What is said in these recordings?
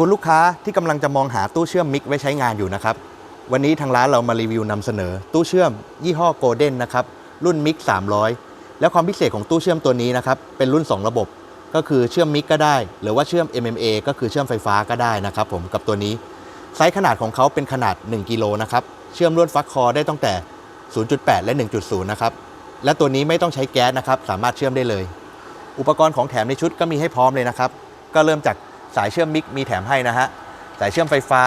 คุณลูกค้าที่กำลังจะมองหาตู้เชื่อมมิกไว้ใช้งานอยู่นะครับ วันนี้ทางร้านเรามารีวิวนำเสนอ ตู้เชื่อมยี่ห้อโกลเด้นนะครับ รุ่นมิก300 แล้วความพิเศษของตู้เชื่อมตัวนี้นะครับ เป็นรุ่น 2 ระบบ ก็คือเชื่อมมิกก็ได้ หรือว่าเชื่อม MMA ก็คือเชื่อมไฟฟ้าก็ได้นะครับผมกับตัวนี้ ไซส์ขนาดของเขาเป็นขนาด 1 กิโลนะครับ เชื่อมลวดฟักคอได้ตั้งแต่ 0.8 และ 1.0 นะครับ และตัวนี้ไม่ต้องใช้แก๊สนะครับ สามารถเชื่อมได้เลย อุปกรณ์ของแถมในชุดก็มีให้พร้อมเลยนะครับ ก็เริ่มจาก สายเชื่อมมิกมีแถมให้นะฮะ สายเชื่อมไฟฟ้า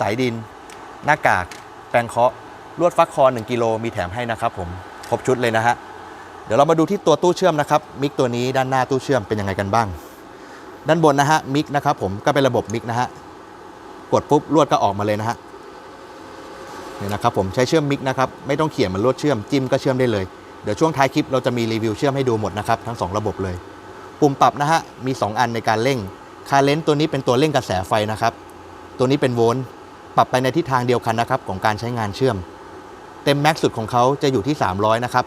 สายดิน หน้ากาก แปรงเคาะ ลวดฟักคอ 1กิโลมีแถมให้นะครับผมครบชุดเลยนะฮะ เดี๋ยวเรามาดูที่ตัวตู้เชื่อมนะครับ มิกตัวนี้ด้านหน้าตู้เชื่อมเป็นยังไงกันบ้าง ด้านบนนะฮะ มิกนะครับผม ก็เป็นระบบมิกนะฮะ กดปุ๊บลวดก็ออกมาเลยนะฮะนี่นะครับผมใช้เชื่อมมิกนะครับ ไม่ต้องเขี่ยมันลวดเชื่อมจิ้มก็เชื่อมได้เลย เดี๋ยวช่วงท้ายคลิปเราจะมีรีวิวเชื่อมให้ดูหมดนะครับทั้ง 2 ระบบเลย ปุ่มปรับนะฮะมี 2 อันในการเร่ง คาเลนต์ตัวนี้เป็นตัวเร่งกระแสไฟนะครับ ตัวนี้เป็นโวลต์ปรับไปในทิศทางเดียวกันนะครับ ของการใช้งานเชื่อม เต็มแม็กซ์สุดของเขาจะอยู่ที่ 300 นะครับ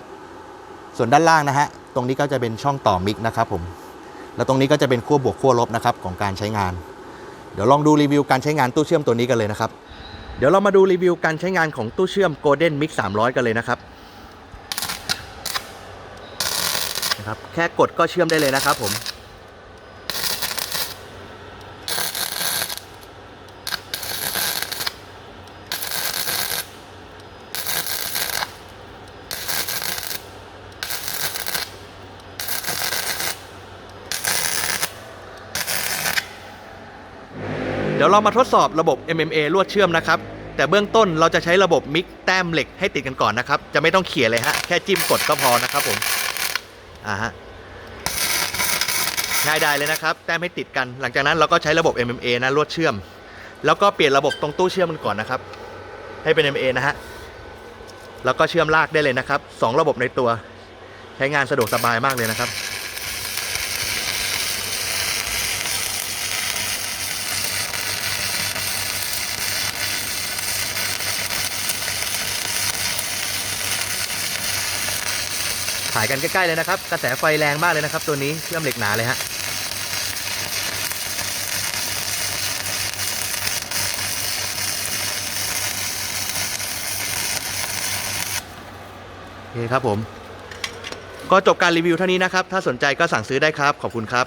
ส่วนด้านล่างนะฮะ ตรงนี้ก็จะเป็นช่องต่อมิกนะครับผม แล้วตรงนี้ก็จะเป็นขั้วบวกขั้วลบนะครับของการใช้งาน เดี๋ยวลองดูรีวิวการใช้งานตู้เชื่อมตัวนี้กันเลยนะครับ เดี๋ยวเรามาดูรีวิวการใช้งานของตู้เชื่อม Golden Mix 300 กันเลยนะครับนะครับ แค่กดก็เชื่อมได้เลยนะครับผม เดี๋ยวเรามาทดสอบระบบ MMA ลวดเชื่อมนะครับ แต่เบื้องต้นเราจะใช้ระบบมิกแต้มเหล็กให้ติดกันก่อนนะครับ จะไม่ต้องเขี่ยเลยฮะ แค่จิ้มกดก็พอนะครับผม อ่าฮะง่ายได้เลยนะครับ แต้มให้ติดกัน หลังจากนั้นเราก็ใช้ระบบ MMA นะลวดเชื่อม แล้วก็เปลี่ยนระบบตรงตู้เชื่อมมันก่อนนะครับ ให้เป็น MMA นะฮะ แล้วก็เชื่อมลากได้เลยนะครับสองระบบในตัว ใช้งานสะดวกสบายมากเลยนะครับ ถ่ายกันใกล้ๆเลยนะครับ กระแสไฟแรงมากเลยนะครับ ตัวนี้เชื่อมเหล็กหนาเลยฮะโอเคครับผม ก็จบการรีวิวเท่านี้นะครับ ถ้าสนใจก็สั่งซื้อได้ครับ ขอบคุณครับ